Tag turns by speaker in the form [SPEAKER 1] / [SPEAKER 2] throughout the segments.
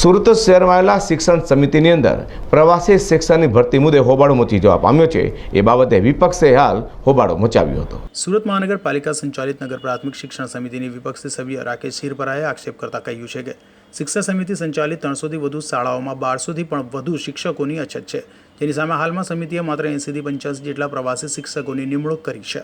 [SPEAKER 1] સુરત શહેરમાં આવેલા શિક્ષણ સમિતિની અંદર પ્રવાસી શિક્ષણની ભરતી મુદ્દે હોબાળો મચી જવા પામ્યો છે. એ બાબતે વિપક્ષે હાલ હોબાળો મચાવ્યો હતો.
[SPEAKER 2] સુરત મહાનગરપાલિકા સંચાલિત નગર પ્રાથમિક શિક્ષણ સમિતિની વિપક્ષી સભ્ય રાકેશ શિરપરાએ આક્ષેપ કરતા કહ્યું છે કે શિક્ષણ સમિતિ સંચાલિત ત્રણસોથી વધુ શાળાઓમાં બારસોથી પણ વધુ શિક્ષકોની અછત છે. જેની સામે હાલમાં સમિતિએ માત્ર એંસીથી પંચ્યાસી જેટલા પ્રવાસી શિક્ષકોની નિમણૂક કરી છે.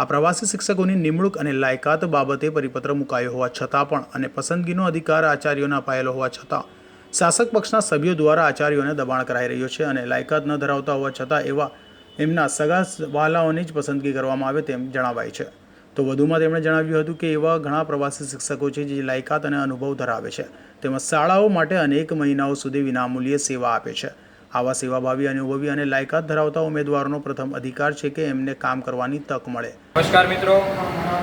[SPEAKER 2] આ પ્રવાસી શિક્ષકોની નિમણૂક અને લાયકાત બાબતે પરિપત્ર મુકાયો હોવા છતાં પણ અને પસંદગીનો અધિકાર આચાર્યોને અપાયેલો હોવા છતાં, શાસક પક્ષના સભ્યો દ્વારા આચાર્યોને દબાણ કરાઈ રહ્યો છે અને લાયકાત ન ધરાવતા હોવા છતાં એવા એમના સગા વાલાઓની જ પસંદગી કરવામાં આવે તેમ જણાવાય છે. તો વધુમાં તેમણે જણાવ્યું હતું કે એવા ઘણા પ્રવાસી શિક્ષકો છે જે લાયકાત અને અનુભવ ધરાવે છે. તેમજ શાળાઓ માટે અનેક મહિનાઓ સુધી વિનામૂલ્યે સેવા આપે છે. આવા સેવાભાવી અનુભવી અને લાયકાત ધરાવતા ઉમેદવારોનો પ્રથમ અધિકાર છે કે એમને કામ કરવાની તક મળે.
[SPEAKER 3] નમસ્કાર મિત્રો,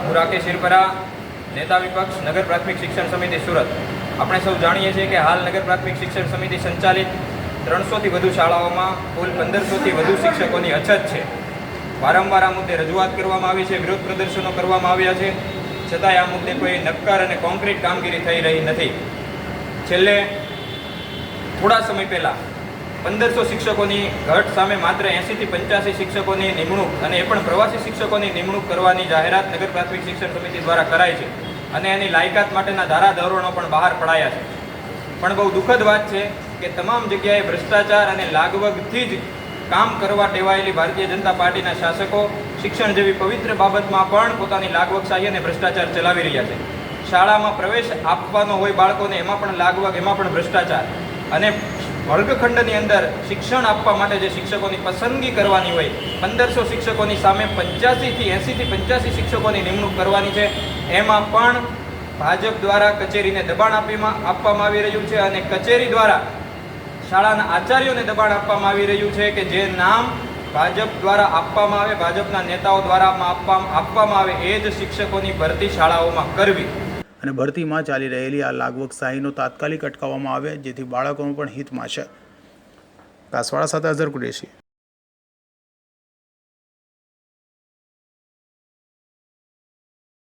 [SPEAKER 3] હું રાકેશ શિરપરા, નેતા વિપક્ષ નગર પ્રાથમિક શિક્ષણ સમિતિ સુરત. આપણે સૌ જાણીએ છીએ કે હાલ નગર પ્રાથમિક શિક્ષણ સમિતિ સંચાલિત ત્રણસોથી વધુ શાળાઓમાં કુલ પંદરસોથી વધુ શિક્ષકોની અછત છે. વારંવાર આ મુદ્દે રજૂઆત કરવામાં આવી છે, વિરોધ પ્રદર્શનો કરવામાં આવ્યા છે. છતાંય આ મુદ્દે કોઈ નક્કર અને કોન્ક્રીટ કામગીરી થઈ રહી નથી. છેલ્લે થોડા સમય પહેલાં પંદરસો શિક્ષકોની ઘટ સામે માત્ર એંસીથી પંચ્યાસી શિક્ષકોની નિમણૂક અને એ પણ પ્રવાસી શિક્ષકોની નિમણૂક કરવાની જાહેરાત નગર પ્રાથમિક શિક્ષણ સમિતિ દ્વારા કરાઈ છે અને એની લાયકાત માટેના ધારા ધોરણો પણ બહાર પડાયા છે. પણ બહુ દુઃખદ વાત છે કે તમામ જગ્યાએ ભ્રષ્ટાચાર અને લાગવગથી જ કામ કરવા ટેવાયેલી ભારતીય જનતા પાર્ટીના શાસકો શિક્ષણ જેવી પવિત્ર બાબતમાં પણ પોતાની લાગવગશાહી અને ભ્રષ્ટાચાર ચલાવી રહ્યા છે. શાળામાં પ્રવેશ આપવાનો હોય બાળકોને એમાં પણ લાગવગ, એમાં પણ ભ્રષ્ટાચાર અને વર્ગખંડની અંદર શિક્ષણ આપવા માટે જે શિક્ષકોની પસંદગી કરવાની હોય, પંદરસો શિક્ષકોની સામે પંચ્યાસીથી એંસીથી પંચ્યાસી શિક્ષકોની નિમણૂક કરવાની છે. એમાં પણ ભાજપ દ્વારા કચેરીને દબાણ આપીમાં, આપવામાં આવી રહ્યું છે અને કચેરી દ્વારા શાળાના આચાર્યોને દબાણ આપવામાં આવી રહ્યું છે કે જે નામ ભાજપ દ્વારા આપવામાં આવે, ભાજપના નેતાઓ દ્વારા આપવામાં આવે એ જ શિક્ષકોની ભરતી શાળાઓમાં કરવી.
[SPEAKER 2] અને ભરતીમાં ચાલી રહેલી આ લાગવગશાહીનો તાત્કાલિક અટકાવવામાં આવે જેથી બાળકોનું પણ હિતમાં છે કાસવાડા સાથે અઝર કુરેશી.